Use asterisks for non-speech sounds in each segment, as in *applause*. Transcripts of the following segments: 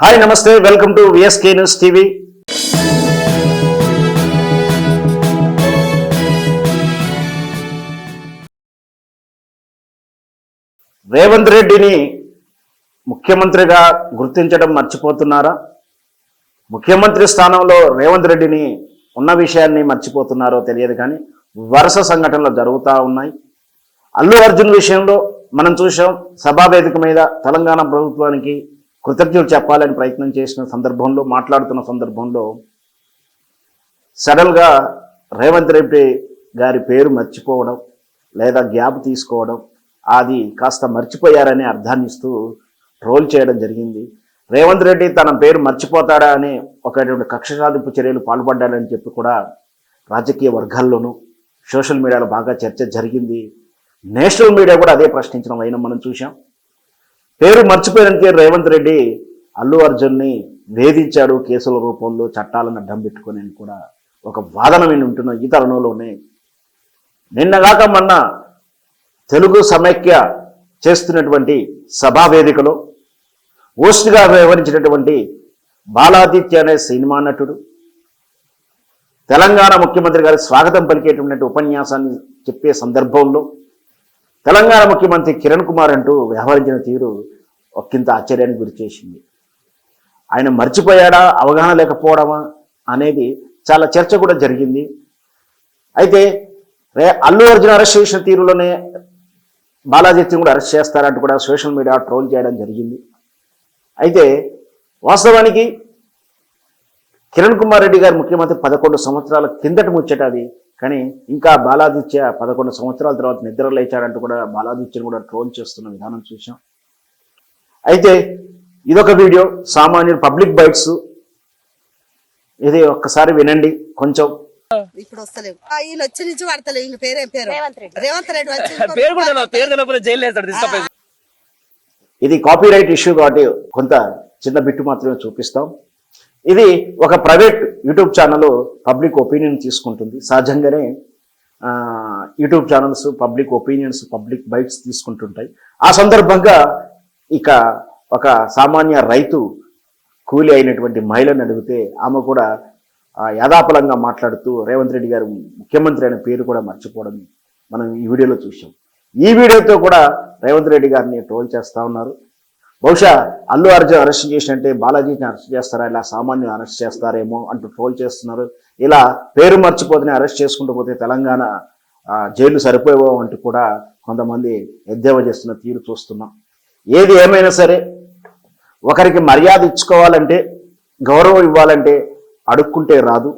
Hi నమస్తే. Welcome to VSK news TV Revanth రెడ్డిని ముఖ్యమంత్రిగా గుర్తించడం మర్చిపోతున్నారా? ముఖ్యమంత్రి స్థానంలో రేవంత్ రెడ్డిని ఉన్న విషయాన్ని మర్చిపోతున్నారో తెలియదు కానీ వరుస సంఘటనలు జరుగుతూ ఉన్నాయి. అల్లు అర్జున్ విషయంలో మనం చూసాం సభావేదిక మీద తెలంగాణ ప్రభుత్వానికి కృతజ్ఞులు చెప్పాలని ప్రయత్నం చేసిన సందర్భంలో మాట్లాడుతున్న సందర్భంలో సడన్గా రేవంత్ రెడ్డి గారి పేరు మర్చిపోవడం లేదా గ్యాప్ తీసుకోవడం అది కాస్త మర్చిపోయారనే అర్థాన్ని ఇస్తూ ట్రోల్ చేయడం జరిగింది. రేవంత్ రెడ్డి తన పేరు మర్చిపోతాడా అని ఒకటువంటి కక్ష సాధింపు చర్యలు పాల్పడ్డాడని చెప్పి కూడా రాజకీయ వర్గాల్లోనూ సోషల్ మీడియాలో బాగా చర్చ జరిగింది. నేషనల్ మీడియా కూడా అదే ప్రశ్నించడం అయినా మనం చూసాం పేరు మర్చిపోయినందుకే రేవంత్ రెడ్డి అల్లు అర్జున్ని వేధించాడు కేసుల రూపంలో చట్టాలను అడ్డం పెట్టుకొని అని కూడా ఒక వాదన నేను ఉంటున్న ఈ తరుణంలోనే. నిన్నగాక మొన్న తెలుగు సమైక్య చేస్తున్నటువంటి సభా వేదికలో హోస్ట్గా వ్యవహరించినటువంటి బాలాదిత్య అనే సినిమా నటుడు తెలంగాణ ముఖ్యమంత్రి గారి స్వాగతం పలికేటువంటి ఉపన్యాసాన్ని చెప్పే సందర్భంలో తెలంగాణ ముఖ్యమంత్రి కిరణ్ కుమార్ అంటూ వ్యవహరించిన తీరు ఒక్కింత ఆశ్చర్యానికి గురి చేసింది. ఆయన మర్చిపోయాడా? అవగాహన లేకపోవడమా? అనేది చాలా చర్చ కూడా జరిగింది. అయితే రే అల్లు అర్జున్ అరెస్ట్ చేసిన తీరులోనే బాలాజిత్యం కూడా అరెస్ట్ చేస్తారంటూ కూడా సోషల్ మీడియా ట్రోల్ చేయడం జరిగింది. అయితే వాస్తవానికి కిరణ్ కుమార్ రెడ్డి గారు ముఖ్యమంత్రి పదకొండు సంవత్సరాల కిందట ముచ్చట అది. కానీ ఇంకా బాలాదిత్య పదకొండు సంవత్సరాల తర్వాత నిద్ర లేచాడంటూ కూడా బాలాదిత్యను కూడా ట్రోల్ చేస్తున్న విధానం చూసాం అయితే ఇదొక వీడియో సామాన్యుడు పబ్లిక్ బైట్స్ ఇది ఒక్కసారి వినండి కొంచెం. ఇప్పుడు వస్తలేవు ఆ, వీళ్ళు వచ్చి నుంచి పడతలేవు ఇంక పేరేం పేరు? రేవంత్ రెడ్డి. రేవంత్ రెడ్డి వచ్చి *laughs* పేరు కూడా తెలియదు. పేరు తెలియకపోతే జైలు వేస్తాడు తీసుకపోయి. ఇది కాపీరైట్ ఇష్యూ కాబట్టి కొంత చిన్న బిట్టు మాత్రమే చూపిస్తాం. ఇది ఒక private YouTube channel public opinion తీసుకుంటుంది. సహజంగానే YouTube channels public opinions public bytes తీసుకుంటుంటాయి. ఆ సందర్భంగా ఇక ఒక సామాన్య రైతు కూలి అయినటువంటి మహిళను అడిగితే ఆమె కూడా ఆ, యథాపలంగా మాట్లాడుతూ రేవంత్ రెడ్డి గారు ముఖ్యమంత్రి అనే పేరు కూడా మర్చిపోవడం మనం ఈ వీడియోలో చూసాం ఈ వీడియోతో కూడా రేవంత్ రెడ్డి గారిని ట్రోల్ చేస్తూ ఉన్నారు. బహుశా అల్లు అర్జున్ అరెస్ట్ చేసినట్టే బాలాజీని అరెస్ట్ చేస్తారా? ఇలా సామాన్యుని అరెస్ట్ చేస్తారేమో అంటూ ట్రోల్ చేస్తున్నారు. ఇలా పేరు మర్చిపోతేనే అరెస్ట్ చేసుకుంటూ పోతే తెలంగాణ జైలు సరిపోయేవో అంటూ కూడా కొంతమంది ఎద్దేవా చేస్తున్న తీరు చూస్తున్నాం. ఏది ఏమైనా సరే ఒకరికి మర్యాద ఇచ్చుకోవాలంటే గౌరవం ఇవ్వాలంటే అడుక్కుంటే రాదు.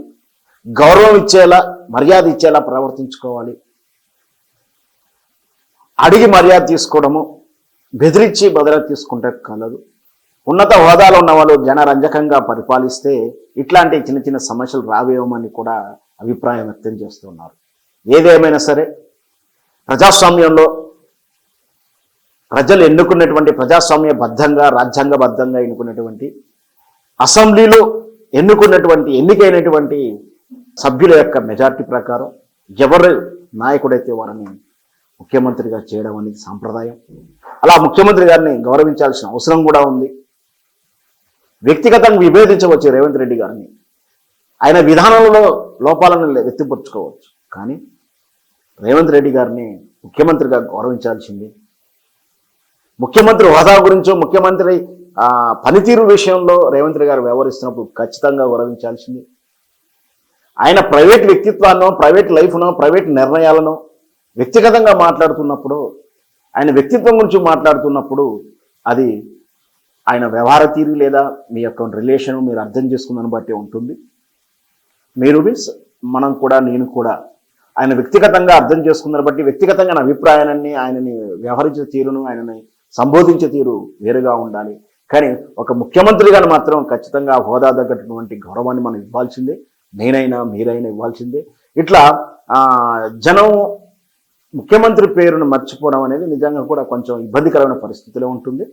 గౌరవం ఇచ్చేలా మర్యాద ఇచ్చేలా ప్రవర్తించుకోవాలి. అడిగి మర్యాద తీసుకోవడము బెదిరించి మర్యాద తీసుకుంటే కలదు. ఉన్నత హోదాలో ఉన్న వాళ్ళు జనరంజకంగా పరిపాలిస్తే ఇట్లాంటి చిన్న చిన్న సమస్యలు రావేమని కూడా అభిప్రాయం వ్యక్తం చేస్తున్నారు. ఏదేమైనా సరే ప్రజాస్వామ్యంలో ప్రజలు ఎన్నుకున్నటువంటి ప్రజాస్వామ్యబద్ధంగా రాజ్యాంగబద్ధంగా ఎన్నుకున్నటువంటి అసెంబ్లీలో ఎన్నుకున్నటువంటి ఎన్నికైనటువంటి సభ్యుల యొక్క మెజార్టీ ప్రకారం ఎవరు నాయకుడైతే వారిని ముఖ్యమంత్రిగా చేయడం అనేది సాంప్రదాయం. అలా ముఖ్యమంత్రి గారిని గౌరవించాల్సిన అవసరం కూడా ఉంది. వ్యక్తిగతంగా విభేదించవచ్చు రేవంత్ రెడ్డి గారిని. ఆయన విధానంలో లోపాలను ఎత్తిపరుచుకోవచ్చు కానీ రేవంత్ రెడ్డి గారిని ముఖ్యమంత్రిగా గౌరవించాల్సింది ముఖ్యమంత్రి హోదా గురించో ముఖ్యమంత్రి పనితీరు విషయంలో రేవంత్ గారు వ్యవహరిస్తున్నప్పుడు ఖచ్చితంగా గౌరవించాల్సింది. ఆయన ప్రైవేట్ వ్యక్తిత్వాన్నో ప్రైవేట్ లైఫ్ను ప్రైవేట్ నిర్ణయాలను వ్యక్తిగతంగా మాట్లాడుతున్నప్పుడు ఆయన వ్యక్తిత్వం గురించి మాట్లాడుతున్నప్పుడు అది ఆయన వ్యవహార తీరు లేదా మీ యొక్క రిలేషన్ మీరు అర్థం చేసుకున్న బట్టి ఉంటుంది. మీరు మీన్స్ మనం కూడా నేను కూడా ఆయన వ్యక్తిగతంగా అర్థం చేసుకున్న బట్టి వ్యక్తిగతంగా నా అభిప్రాయాన్ని ఆయనని వ్యవహరించే తీరును ఆయనని సంబోధించే తీరు వేరుగా ఉండాలి. కానీ ఒక ముఖ్యమంత్రిగా మాత్రం ఖచ్చితంగా హోదా తగ్గటువంటి గౌరవాన్ని మనం ఇవ్వాల్సిందే. నేనైనా మీరైనా ఇవ్వాల్సిందే. ఇట్లా జనం ముఖ్యమంత్రి పేరును మర్చిపోవడం అనేది నిజంగా కూడా కొంచెం ఇబ్బందికరమైన పరిస్థితిలో ఉంటుంది.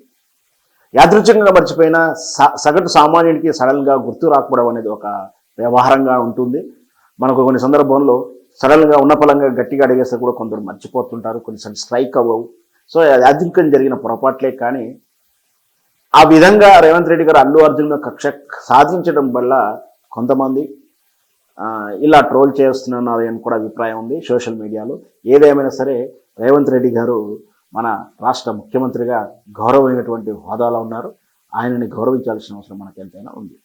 యాదృచ్ఛికంగా మర్చిపోయినా స- సగటు సామాన్యుడికి సడన్గా గుర్తు రాకపోవడం అనేది ఒక వ్యవహారంగా ఉంటుంది. మనకు కొన్ని సందర్భంలో సడన్గా ఉన్నపలంగా గట్టిగా అడిగేస్తే కూడా కొందరు మర్చిపోతుంటారు కొన్నిసార్లు స్ట్రైక్ అవ్వవు. సో యాదృచ్ఛికం జరిగిన పొరపాట్లే కానీ ఆ విధంగా రేవంత్ రెడ్డి గారు అల్లు అర్జున్ కక్ష సాధించడం వల్ల కొంతమంది ఇలా ట్రోల్ చేస్తున్నారు అని కూడా అభిప్రాయం ఉంది సోషల్ మీడియాలో. ఏదేమైనా సరే రేవంత్ రెడ్డి గారు మన రాష్ట్ర ముఖ్యమంత్రిగా గౌరవమైనటువంటి హోదాలో ఉన్నారు. ఆయనని గౌరవించాల్సిన అవసరం మనకు ఎంతైనా ఉంది.